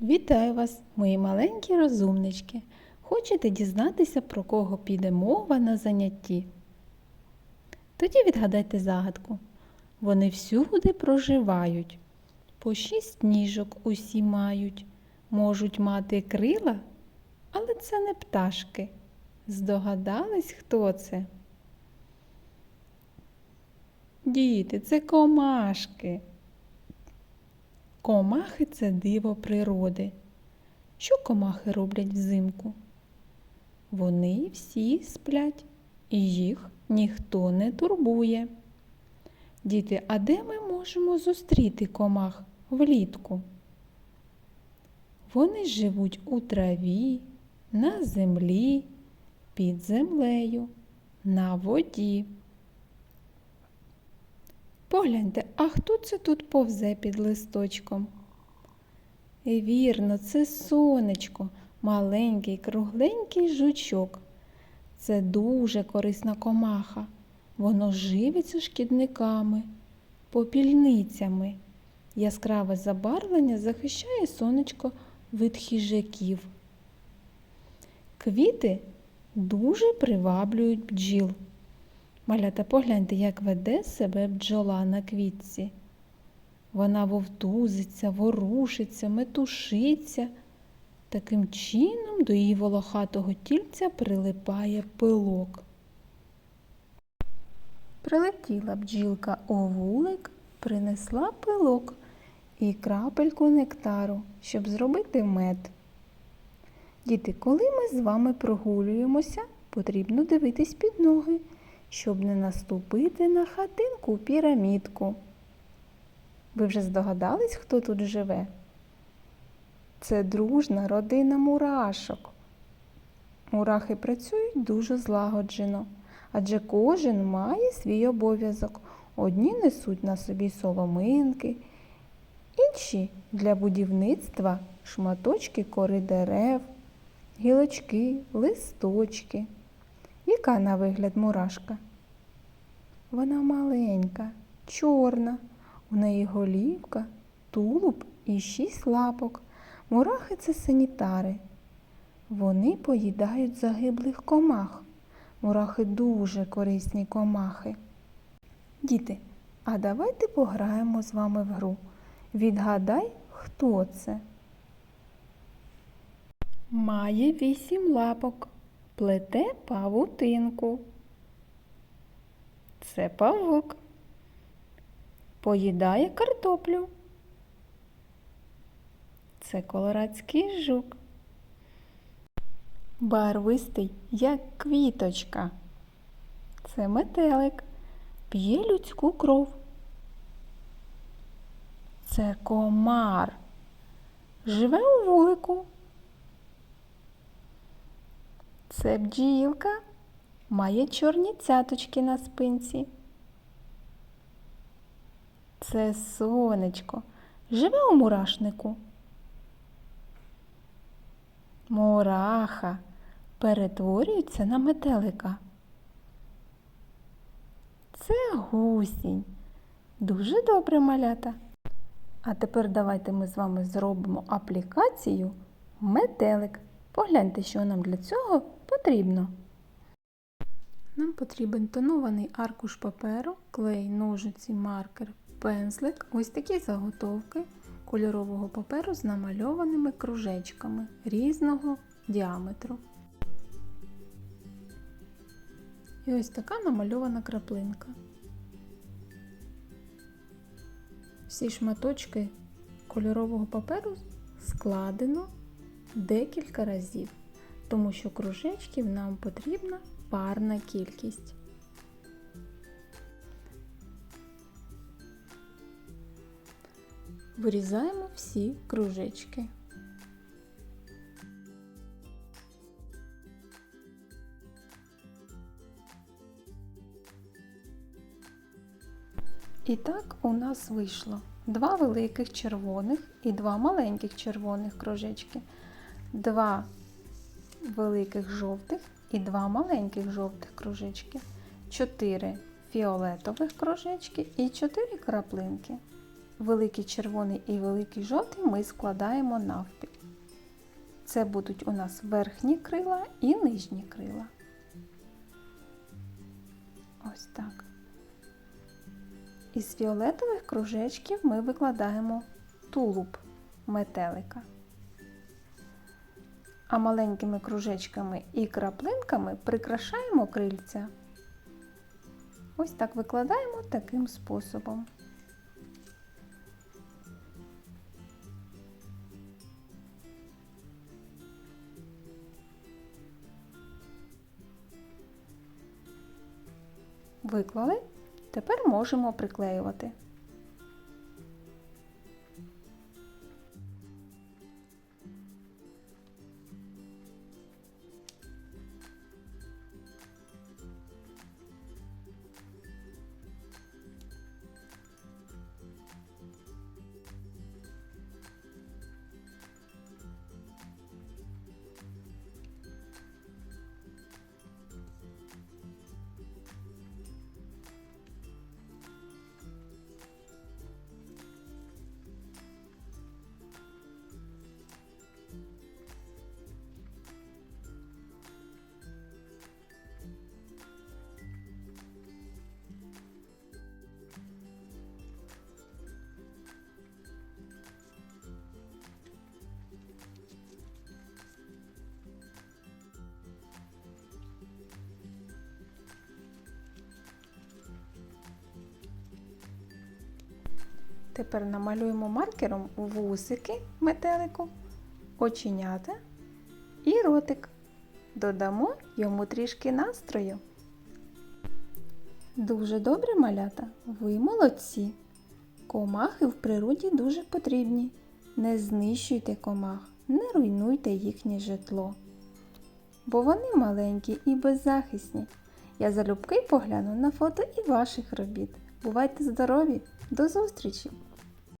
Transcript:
Вітаю вас, мої маленькі розумнички. Хочете дізнатися, про кого піде мова на занятті? Тоді відгадайте загадку. Вони всюди проживають. По шість ніжок усі мають. Можуть мати крила, але це не пташки. Здогадались, хто це? Діти, це комашки. Комахи це диво природи. Що комахи роблять взимку? Вони всі сплять, і їх ніхто не турбує. Діти, а де ми можемо зустріти комах влітку? Вони живуть у траві, на землі, під землею, на воді. Погляньте, а хто це тут повзе під листочком? Вірно, це сонечко, маленький, кругленький жучок. Це дуже корисна комаха. Воно живиться шкідниками, попільницями. Яскраве забарвлення захищає сонечко від хижаків. Квіти дуже приваблюють бджіл. Малята, погляньте, як веде себе бджола на квітці. Вона вовтузиться, ворушиться, метушиться. Таким чином до її волохатого тільця прилипає пилок. Прилетіла бджілка у вулик, принесла пилок і крапельку нектару, щоб зробити мед. Діти, коли ми з вами прогулюємося, потрібно дивитись під ноги щоб не наступити на хатинку пірамідку. Ви вже здогадались, хто тут живе? Це дружна родина мурашок. Мурахи працюють дуже злагоджено, адже кожен має свій обов'язок. Одні несуть на собі соломинки, інші для будівництва шматочки кори дерев, гілочки, листочки. Яка на вигляд мурашка? Вона маленька, чорна, у неї голівка, тулуб і шість лапок. Мурахи це санітари. Вони поїдають загиблих комах. Мурахи дуже корисні комахи. Діти, а давайте пограємо з вами в гру. Відгадай, хто це? Має вісім лапок плете павутинку. Це павук. Поїдає картоплю. Це колорадський жук. Барвистий, як квіточка. Це метелик. П'є людську кров. Це комар. Живе у вулику. Це бджілка має чорні цяточки на спинці. Це сонечко. Живе у мурашнику. Мураха перетворюється на метелика. Це гусінь. Дуже добре малята. А тепер давайте ми з вами зробимо аплікацію метелик. Погляньте, що нам для цього потрібно. Нам потрібен тонований аркуш паперу, клей, ножиці, маркер, пензлик, ось такі заготовки кольорового паперу з намальованими кружечками різного діаметру. І ось така намальована краплинка. Всі шматочки кольорового паперу складено декілька разів, тому що кружечків нам потрібна парна кількість. Вирізаємо всі кружечки. І так у нас вийшло два великих червоних і два маленьких червоних кружечки, два великих жовтих і два маленьких жовтих кружечки, чотири фіолетових кружечки і чотири краплинки. великий червоний і великий жовтий ми складаємо навпіл. Це будуть у нас верхні крила і нижні крила. Ось так. Із фіолетових кружечків ми викладаємо тулуб метелика. А маленькими кружечками і краплинками прикрашаємо крильця. Ось так викладаємо таким способом. Виклали, тепер можемо приклеювати. Тепер намалюємо маркером вусики метелику, оченята і ротик. Додамо йому трішки настрою. Дуже добре малята, ви молодці. Комахи в природі дуже потрібні. Не знищуйте комах, не руйнуйте їхнє житло. Бо вони маленькі і беззахисні. Я залюбки погляну на фото і ваших робіт. Бувайте здорові! До зустрічі!